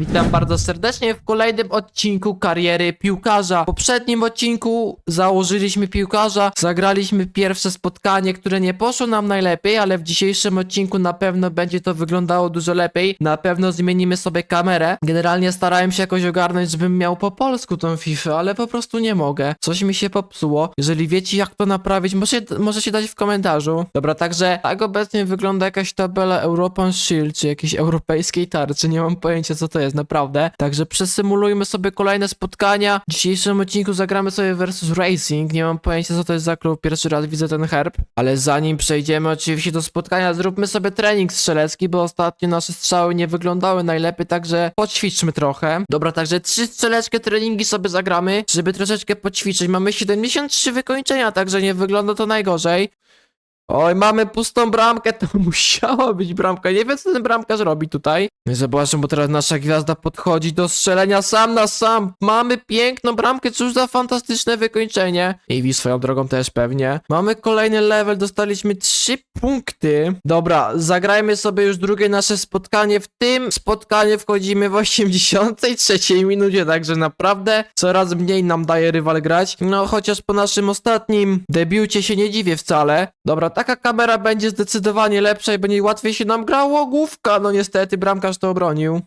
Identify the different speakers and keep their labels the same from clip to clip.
Speaker 1: Witam bardzo serdecznie w kolejnym odcinku kariery piłkarza. W poprzednim odcinku założyliśmy piłkarza, zagraliśmy pierwsze spotkanie, które nie poszło nam najlepiej, ale w dzisiejszym odcinku na pewno będzie to wyglądało dużo lepiej. Na pewno zmienimy sobie kamerę. Generalnie starałem się jakoś ogarnąć, żebym miał po polsku tą FIFA, ale po prostu nie mogę. Coś mi się popsuło. Jeżeli wiecie jak to naprawić, możecie, możecie dać w komentarzu. Dobra, także tak obecnie wygląda jakaś tabela European Shield, czy jakiejś europejskiej tarczy, nie mam pojęcia co to jest naprawdę. Także przesymulujmy sobie kolejne spotkania. W dzisiejszym odcinku zagramy sobie versus Racing, nie mam pojęcia co to jest za klub, pierwszy raz widzę ten herb. Ale zanim przejdziemy oczywiście do spotkania, zróbmy sobie trening strzelecki, bo ostatnio nasze strzały nie wyglądały najlepiej, także poćwiczmy trochę. Dobra, także trzy strzeleckie treningi sobie zagramy, żeby troszeczkę poćwiczyć. Mamy 73 wykończenia, także nie wygląda to najgorzej. Oj, mamy pustą bramkę, to musiała być bramka. Nie wiem, co ten bramkarz robi tutaj. Zobaczmy, bo teraz nasza gwiazda podchodzi do strzelenia sam na sam. Mamy piękną bramkę, cóż za fantastyczne wykończenie. I swoją drogą też pewnie. Mamy kolejny level, dostaliśmy trzy punkty. Dobra, zagrajmy sobie już drugie nasze spotkanie. W tym spotkaniu wchodzimy w 83 minucie, także naprawdę coraz mniej nam daje rywal grać. No, chociaż po naszym ostatnim debiucie się nie dziwię wcale. Dobra, taka kamera będzie zdecydowanie lepsza i będzie łatwiej się nam grało. Główka, no niestety, bramkarz to obronił.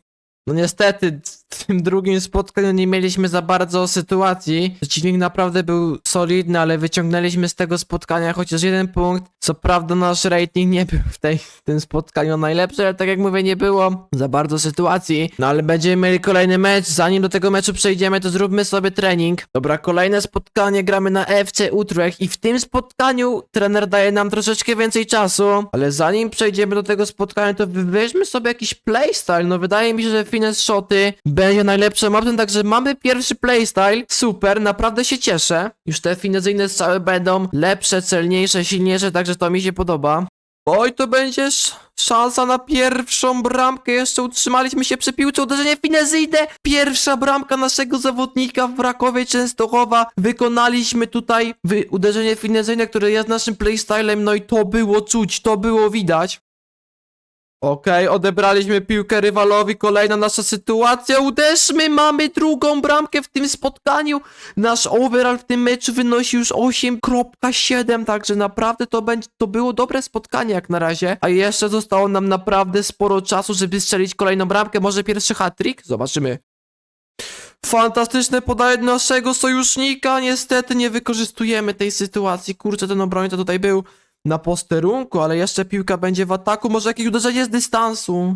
Speaker 1: No niestety, w tym drugim spotkaniu nie mieliśmy za bardzo sytuacji. Przeciwnik naprawdę był solidny, ale wyciągnęliśmy z tego spotkania chociaż jeden punkt. Co prawda nasz rating nie był w, tej, w tym spotkaniu najlepszy, ale tak jak mówię, nie było za bardzo sytuacji. No ale będziemy mieli kolejny mecz. Zanim do tego meczu przejdziemy, to zróbmy sobie trening. Dobra, kolejne spotkanie, gramy na FC Utrecht i w tym spotkaniu trener daje nam troszeczkę więcej czasu. Ale zanim przejdziemy do tego spotkania, to weźmy sobie jakiś playstyle. No wydaje mi się, że fines shoty będzie najlepszą opcją, także mamy pierwszy playstyle. Super, naprawdę się cieszę. Już te finezyjne strzały będą lepsze, celniejsze, silniejsze, także to mi się podoba. Oj, to będzie sz- szansa na pierwszą bramkę. Jeszcze utrzymaliśmy się przy piłce. Uderzenie finezyjne. Pierwsza bramka naszego zawodnika w Rakowie Częstochowa. Wykonaliśmy tutaj uderzenie finezyjne, które jest naszym playstylem. No i to było czuć, to było widać. Okej, odebraliśmy piłkę rywalowi, kolejna nasza sytuacja, uderzmy, mamy drugą bramkę w tym spotkaniu, nasz overall w tym meczu wynosi już 8.7, także naprawdę to będzie, to było dobre spotkanie jak na razie, a jeszcze zostało nam naprawdę sporo czasu, żeby strzelić kolejną bramkę, może pierwszy hat-trick? Zobaczymy. Fantastyczne podaje naszego sojusznika, niestety nie wykorzystujemy tej sytuacji, kurczę, ten obrońca tutaj był na posterunku, ale jeszcze piłka będzie w ataku, może jakieś uderzenie z dystansu.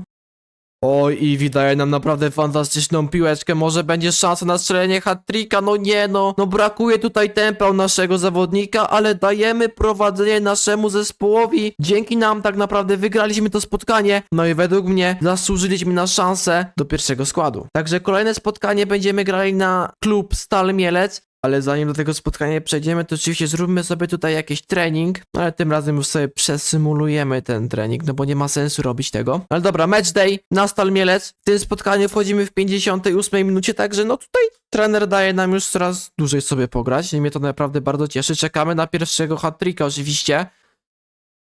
Speaker 1: Oj, i wydaje nam naprawdę fantastyczną piłeczkę, może będzie szansa na strzelenie hat-tricka, no nie no, no brakuje tutaj tempa u naszego zawodnika, ale dajemy prowadzenie naszemu zespołowi, dzięki nam tak naprawdę wygraliśmy to spotkanie, no i według mnie zasłużyliśmy na szansę do pierwszego składu. Także kolejne spotkanie będziemy grali na klub Stal Mielec, ale zanim do tego spotkania przejdziemy, to oczywiście zróbmy sobie tutaj jakiś trening, no ale tym razem już sobie przesymulujemy ten trening, no bo nie ma sensu robić tego. Ale dobra, match day na Stal Mielec. W tym spotkaniu wchodzimy w 58 minucie, także no tutaj trener daje nam już coraz dłużej sobie pograć i mnie to naprawdę bardzo cieszy. Czekamy na pierwszego hat-tricka oczywiście.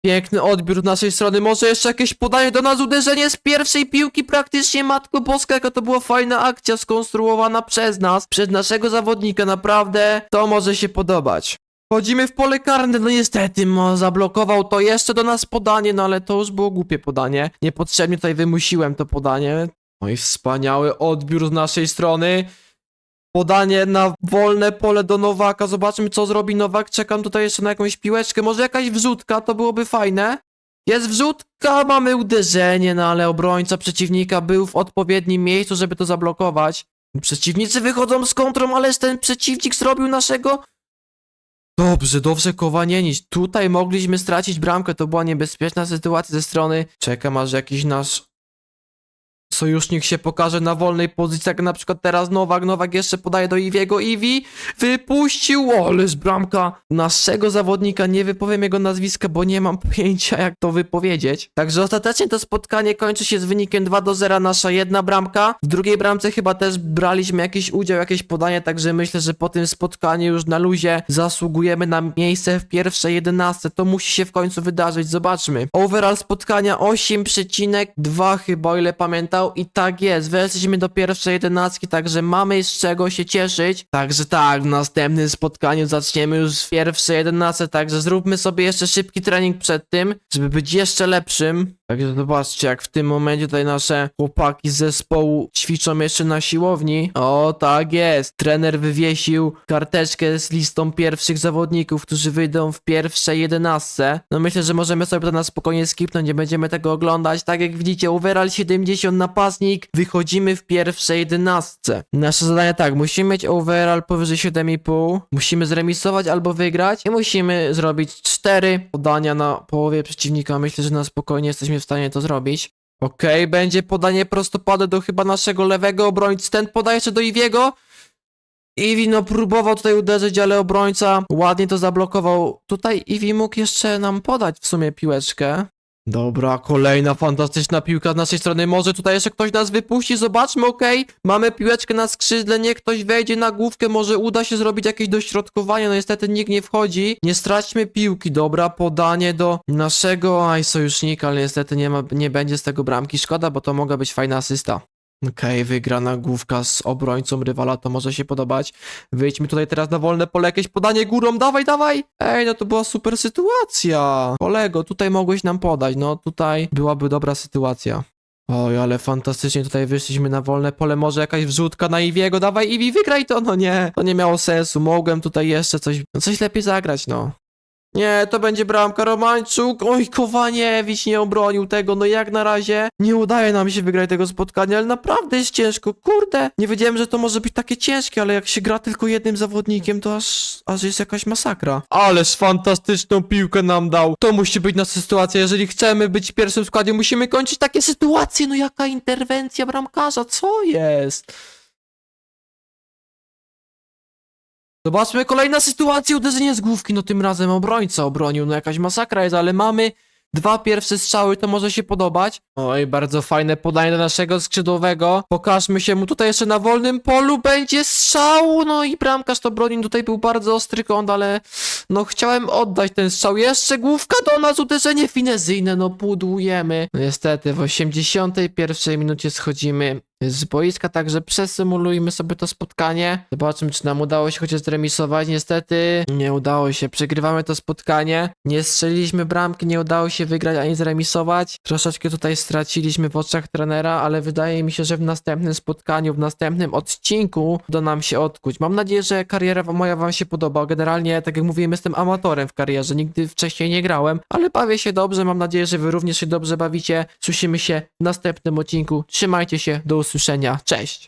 Speaker 1: Piękny odbiór z naszej strony, może jeszcze jakieś podanie do nas, uderzenie z pierwszej piłki, praktycznie Matko Boska, jaka to była fajna akcja skonstruowana przez nas, przez naszego zawodnika, naprawdę to może się podobać. Wchodzimy w pole karne, no niestety, mo, zablokował to jeszcze do nas podanie, no ale to już było głupie podanie, niepotrzebnie tutaj wymusiłem to podanie. No i wspaniały odbiór z naszej strony. Podanie na wolne pole do Nowaka. Zobaczmy, co zrobi Nowak. Czekam tutaj jeszcze na jakąś piłeczkę. Może jakaś wrzutka, to byłoby fajne. Jest wrzutka, mamy uderzenie, no ale obrońca przeciwnika był w odpowiednim miejscu, żeby to zablokować. Przeciwnicy wychodzą z kontrą, ależ ten przeciwnik zrobił naszego... Dobrze, dobrze, Kowanienić. Tutaj mogliśmy stracić bramkę, to była niebezpieczna sytuacja ze strony... Czekam, aż jakiś nasz sojusznik się pokaże na wolnej pozycji, jak na przykład teraz Nowak. Nowak jeszcze podaje do Iwiego. Iwi wypuścił, ależ bramka naszego zawodnika. Nie wypowiem jego nazwiska, bo nie mam pojęcia, jak to wypowiedzieć. Także ostatecznie to spotkanie kończy się z wynikiem 2 do 0. Nasza jedna bramka. W drugiej bramce chyba też braliśmy jakiś udział, jakieś podanie, także myślę, że po tym spotkaniu już na luzie zasługujemy na miejsce w pierwszej 11. To musi się w końcu wydarzyć, zobaczmy. Overall spotkania 8,2 chyba, o ile pamiętam. Dał i tak jest, weszliśmy do pierwszej jedenastki, także mamy z czego się cieszyć. Także tak, w następnym spotkaniu zaczniemy już w pierwszej jedenastce, także zróbmy sobie jeszcze szybki trening przed tym, żeby być jeszcze lepszym. Także zobaczcie, jak w tym momencie tutaj nasze chłopaki z zespołu ćwiczą jeszcze na siłowni. O, tak jest. Trener wywiesił karteczkę z listą pierwszych zawodników, którzy wyjdą w pierwszej jedenastce. No myślę, że możemy sobie to na spokojnie skipnąć, nie będziemy tego oglądać. Tak jak widzicie, overall 70 napastnik, wychodzimy w pierwszej jedenastce. Nasze zadanie tak, musimy mieć overall powyżej 7,5, musimy zremisować albo wygrać i musimy zrobić 4 podania na połowie przeciwnika. Myślę, że na spokojnie jesteśmy w stanie to zrobić. Okej, będzie podanie prostopadłe do chyba naszego lewego obrońcy. Ten podaje jeszcze do Iwiego. Iwi no próbował tutaj uderzyć, ale obrońca ładnie to zablokował. Tutaj Iwi mógł jeszcze nam podać w sumie piłeczkę. Dobra, kolejna fantastyczna piłka z naszej strony. Może tutaj jeszcze ktoś nas wypuści, zobaczmy, okej. Mamy piłeczkę na skrzydle, niech ktoś wejdzie na główkę, może uda się zrobić jakieś dośrodkowanie, no niestety nikt nie wchodzi. Nie straćmy piłki, dobra, podanie do naszego aj sojusznika, ale niestety nie, ma, nie będzie z tego bramki. Szkoda, bo to mogła być fajna asysta. Okej, wygrana główka z obrońcą rywala, to może się podobać. Wyjdźmy tutaj teraz na wolne pole, jakieś podanie górą, dawaj, dawaj! Ej, no to była super sytuacja! Kolego, tutaj mogłeś nam podać, no tutaj byłaby dobra sytuacja. Oj, ale fantastycznie tutaj wyszliśmy na wolne pole, może jakaś wrzutka na Iwiego, dawaj Iwi, wygraj to, no nie, to nie miało sensu, mogłem tutaj jeszcze coś, no coś lepiej zagrać, no. Nie, to będzie bramka Romańczuk. Oj, Kowaniewicz nie obronił tego. No jak na razie nie udaje nam się wygrać tego spotkania, ale naprawdę jest ciężko. Kurde, nie wiedziałem, że to może być takie ciężkie, ale jak się gra tylko jednym zawodnikiem, to aż, aż jest jakaś masakra. Ależ fantastyczną piłkę nam dał. To musi być nasza sytuacja. Jeżeli chcemy być w pierwszym składzie, musimy kończyć takie sytuacje. No jaka interwencja bramkarza, co jest? Zobaczmy, kolejna sytuacja, uderzenie z główki, no tym razem obrońca obronił, no jakaś masakra jest, ale mamy dwa pierwsze strzały, to może się podobać. Oj, bardzo fajne podanie do naszego skrzydłowego, pokażmy się mu tutaj jeszcze na wolnym polu, będzie strzał, no i bramkarz to bronił, tutaj był bardzo ostry kąt, ale no chciałem oddać ten strzał, jeszcze główka do nas, uderzenie finezyjne, no pudłujemy. No niestety, w 81 minucie schodzimy z boiska, także przesymulujmy sobie to spotkanie. Zobaczmy, czy nam udało się chociaż zremisować. Niestety nie udało się. Przegrywamy to spotkanie. Nie strzeliliśmy bramki, nie udało się wygrać ani zremisować. Troszeczkę tutaj straciliśmy w oczach trenera, ale wydaje mi się, że w następnym spotkaniu, w następnym odcinku uda nam się odkuć. Mam nadzieję, że kariera moja wam się podoba. Generalnie, tak jak mówiłem, jestem amatorem w karierze. Nigdy wcześniej nie grałem, ale bawię się dobrze. Mam nadzieję, że wy również się dobrze bawicie. Słyszymy się w następnym odcinku. Trzymajcie się. Do usłyszenia. Cześć!